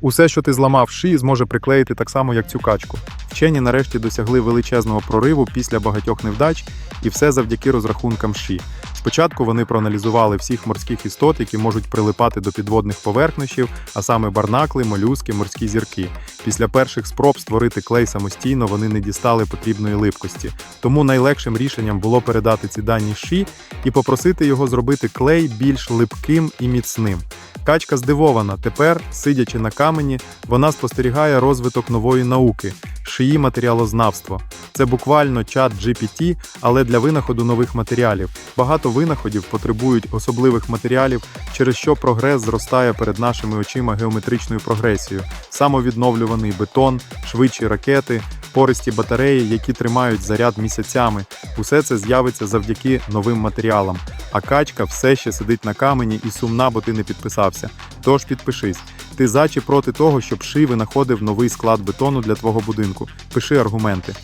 Усе, що ти зламав шиї, зможе приклеїти так само, як цю качку. Вчені нарешті досягли величезного прориву після багатьох невдач, і все завдяки розрахункам ШІ. Спочатку вони проаналізували всіх морських істот, які можуть прилипати до підводних поверхнощів, а саме барнакли, молюски, морські зірки. Після перших спроб створити клей самостійно вони не дістали потрібної липкості. Тому найлегшим рішенням було передати ці дані ШІ і попросити його зробити клей більш липким і міцним. Качка здивована. Тепер, сидячи на камені, вона спостерігає розвиток нової науки шиї матеріалознавство. Це буквально чат GPT, але для винаходу нових матеріалів. Багато винаходів потребують особливих матеріалів, через що прогрес зростає перед нашими очима геометричною прогресією. Самовідновлюваний бетон, швидші ракети, пористі батареї, які тримають заряд місяцями. Усе це з'явиться завдяки новим матеріалам. А качка все ще сидить на камені і сумна, бо ти не підписався. Тож підпишись. Ти за чи проти того, щоб Ши винаходив новий склад бетону для твого будинку? Пиши аргументи.